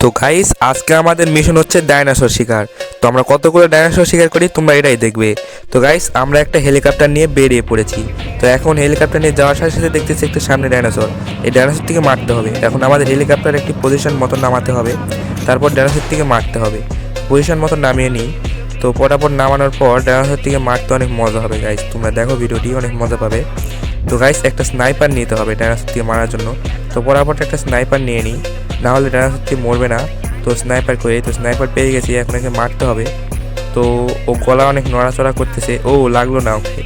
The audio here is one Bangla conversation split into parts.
তো গাইস আজকে আমাদের মিশন হচ্ছে ডাইনোসর শিকার। তো আমরা কতগুলো ডাইনোসর শিকার করি তোমরা এটাই দেখবে। তো গাইস আমরা একটা হেলিকপ্টার নিয়ে বেরিয়ে পড়েছি। তো এখন হেলিকপ্টার নিয়ে যাওয়ার সাথে সাথে দেখতেছি একটা সামনে ডাইনোসর এই ডাইনোসর থেকে মারতে হবে। এখন আমাদের হেলিকপ্টার একটি পজিশন মতো নামাতে হবে। তারপর ডাইনোসর থেকে মারতে হবে। পজিশন মতো নামিয়ে নিই। তো পটাপট নামানোর পর ডাইনোসর থেকে মারতে অনেক মজা হবে গাইস তোমরা দেখো ভিডিওটি, অনেক মজা পাবে। তো গাইস একটা স্নাইপার নিতে হবে ডাইনোসর থেকে মারার জন্য। তো পটাপট একটা স্নাইপার নিয়ে নিই। না হলে ডাইনোসর থেকে মরবে না। তো স্নাইপার করে, তো স্নাইপার পেয়ে গেছি, এখন একে মারতে হবে। তো ও গলা অনেক নড়াচড়া করতেছে। ও লাগল না ওকে।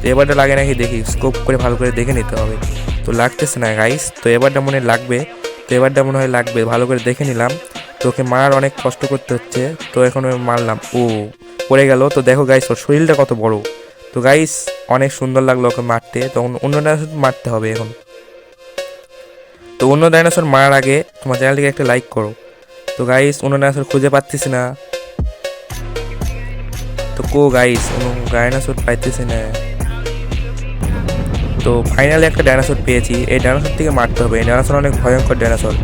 তো এবারটা লাগে নাকি দেখি স্কোপ করে ভালো করে দেখে নিতে হবে। তো লাগতেছে না গাইস তো এবারটা মনে লাগবে। তো এবারটা মনে হয় লাগবে, ভালো করে দেখে নিলাম। তো ওকে মারার অনেক কষ্ট করতে হচ্ছে। তো এখন মারলাম। ও পড়ে গেল। তো দেখো গাইস ওর শরীরটা কত বড়। তো গাইস অনেক সুন্দর লাগল ওকে মারতে। তখন অন্য ডাইনোসর মারতে হবে এখন। তো অন্য ডাইনোসর মারার আগে তোমার চ্যানেলটিকে একটা লাইক করো। তো গাইস অন্য ডাইনোসর খুঁজে পাচ্ছিস না। তো কো গাইস অন্য ডাইনোসর পাইতেছি না। তো ফাইনালি একটা ডাইনোসর পেয়েছি। এই ডাইনোসর থেকে মারতে হবে। এই ডাইনোসর অনেক ভয়ঙ্কর ডাইনোসর,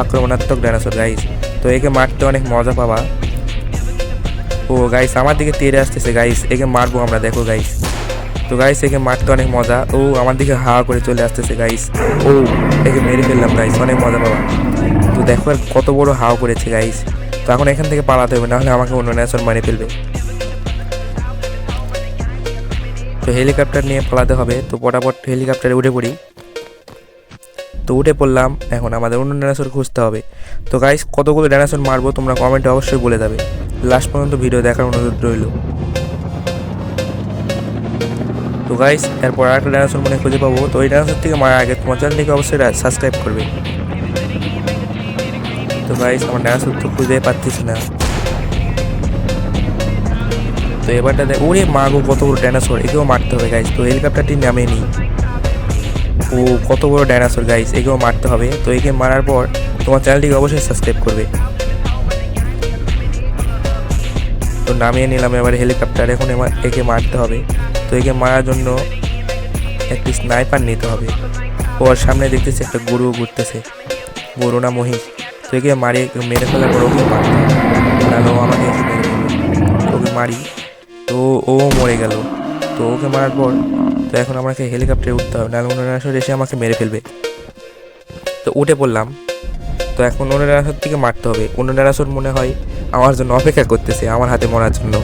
আক্রমণাত্মক ডাইনোসর গাইস তো একে মারতে অনেক মজা পাবা। ও গাইস আমার দিকে তেড়ে আসতেছে গাইস একে মারবো আমরা, দেখো গাইস তো গাইস একে মারতে অনেক মজা। ও আমার দিকে হাওয়া করে চলে আসতেছে গাইস ও, একে মেরে ফেললাম গাইস অনেক মজা পাবা তো দেখো আর কত বড় হাওয়া করেছে গাইস তো এখন এখান থেকে পালাতে হবে, নাহলে আমাকে অন্য ন্যাশন মারে ফেলবে। তো হেলিকপ্টার নিয়ে পালাতে হবে, তো পটাপট হেলিকপ্টারে উঠে পড়ি। তো উঠে পড়লাম, এখন আমাদের অন্য ডাইনোসর খুঁজতে হবে। তো গাইস কতগুলো ডাইনোসর মারবো তোমরা কমেন্টে অবশ্যই বলে দেবে লাস্ট পর্যন্ত ভিডিও দেখার অনুরোধ রইল। তো গাইস এরপর আরেকটা ডাইনোসর মনে খুঁজে পাবো। তো ওই ডাইনোসর থেকে মারার আগে তোমার চ্যানেলটিকে অবশ্যই সাবস্ক্রাইব করবে। তো গাইস আমার ডাইনোসর তো খুঁজে পাচ্ছিস না। তো এবারটা দেখ ওরে মাগো কত বড় ডাইনোসর একেও মারতে হবে গাইস তো হেলিকপ্টারটি নামে নিই ও, কত বড় ডাইনোসর গাইস একেও মারতে হবে। তো একে মারার পর তোমার চ্যানেলটিকে অবশ্যই সাবস্ক্রাইব করবে। তো নামিয়ে নিলাম এবার হেলিকপ্টার এখন একে মারতে হবে। তো একে মারার জন্য একটি স্নাইপার নিতে হবে। ওর সামনে দেখতেছি একটা গরু ঘুরতেছে। গরু না মহিষ। তো একে মারিয়ে মেরে ফেলার পর ওকে মারতে হবে। আমাকে মেরে ওকে মারি। তো ও মরে গেল। তো ওকে মারার পর তো এখন আমাকে হেলিকপ্টারে উঠতে হবে। নাহলে অন্য ডাইনোসর এসে আমাকে মেরে ফেলবে। তো উঠে পড়লাম। তো এখন অন্য ডাইনোসর থেকে মারতে হবে। অন্য ডাইনোসর মনে হয় আমার জন্য অপেক্ষা করতেছে, আমার হাতে মরার জন্য।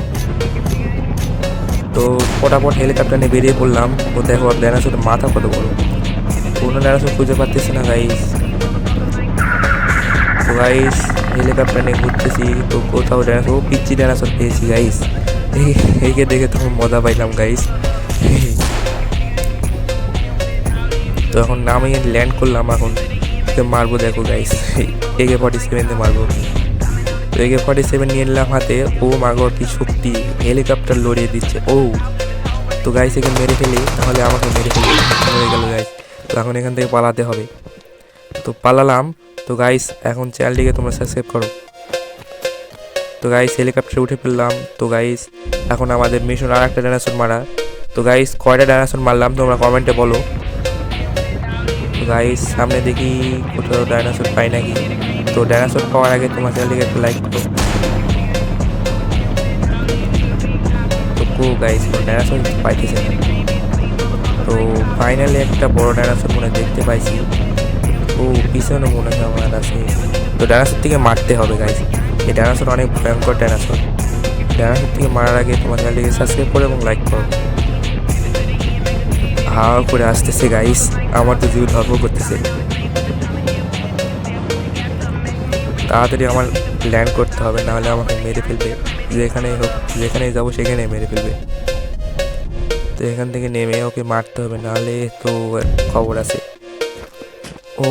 তো ফটাফট হেলিকপ্টার নিয়ে বেরিয়ে পড়লাম। ও দেখো ডাইনোসরের মাথা কত বড়। অন্য ডাইনোসর খুঁজে পাচ্তেছি না গাইস তো গাইস হেলিকপ্টার নিয়ে ঘুরতেছি। তো কোথাও ডাইনোসর ও পিচ্ছি ডাইনোসর পেয়েছি গাইস একে দেখে তখন মজা পাইলাম গাইস তো এখন নামে ল্যান্ড করলাম, এখন। মারবো, দেখো গাইস একে ফর্টি সেভেনতে মারবো। একে ফর্টি সেভেন নিয়ে নিলাম হাতে। ও মাগর কি শক্তি। হেলিকপ্টার লড়িয়ে দিচ্ছে। ও, তো গাইস একে মেরে ফেলি তাহলে আমাকে মেরে ফেলি মরে গেল গাইস তো এখন এখান থেকে পালাতে হবে। তো পালালাম। তো গাইস এখন চ্যানেলটিকে তোমরা সাবস্ক্রাইব করো। তো গাইস হেলিকপ্টারে উঠে ফেললাম তো গাইস এখন আমাদের মিশন আর একটা ডাইনোসর মারা। তো গাইস কয়টা ডাইনোসর মারলাম, তোমরা কমেন্টে বলো। গাইস সামনে দেখি কোথাও ডাইনোসর পাই নাকি? তো ডাইনোসর পাওয়ার আগে তোমার চ্যানেলটিকে একটা লাইক করো। তো গাইস ডাইনোসর পাইতেছে। না তো ফাইনালি একটা বড় ডাইনোসর মনে দেখতে পাইছি। ও পিছনে মনে হয় আমার আছে তো ডাইনোসর থেকে মারতে হবে গাইস এই ডাইনোসর অনেক ভয়ঙ্কর ডাইনোসর ডাইনোসর থেকে মারার আগে তোমার চ্যানেলটিকে সাবস্ক্রাইব করো এবং লাইক করো। হাওয়া করে আসতেছে গাইস আমার তো জীব ধর্ম করতেছে। তাড়াতাড়ি আমার ল্যান্ড করতে হবে, নাহলে আমাকে মেরে ফেলবে। যেখানেই হোক, যেখানেই যাব, সেখানেই মেরে ফেলবে। তো এখান থেকে নেমে ওকে মারতে হবে, নাহলে তো খবর আছে। ও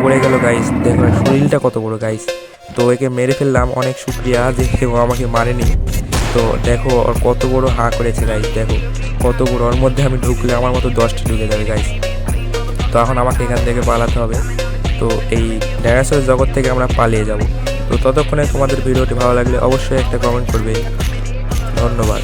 পড়ে গেল। গাইস দেখো, শরীরটা কত বড় গাইস তো একে মেরে ফেললাম, অনেক শুক্রিয়া যে ও আমাকে মারেনি। তো দেখো ওর কত বড় হাঁ করেছে গাইস দেখো। কত বড়, ওর মধ্যে আমি ঢুকলে আমার মতো দশটি ঢুকে যাবে গাইস তো এখন আমাকে এখান থেকে পালাতে হবে। তো এই ডাইনোসর জগৎ থেকে আমরা পালিয়ে যাব। তো ততক্ষণে তোমাদের ভিডিওটি ভালো লাগলে অবশ্যই একটা কমেন্ট করবে। ধন্যবাদ।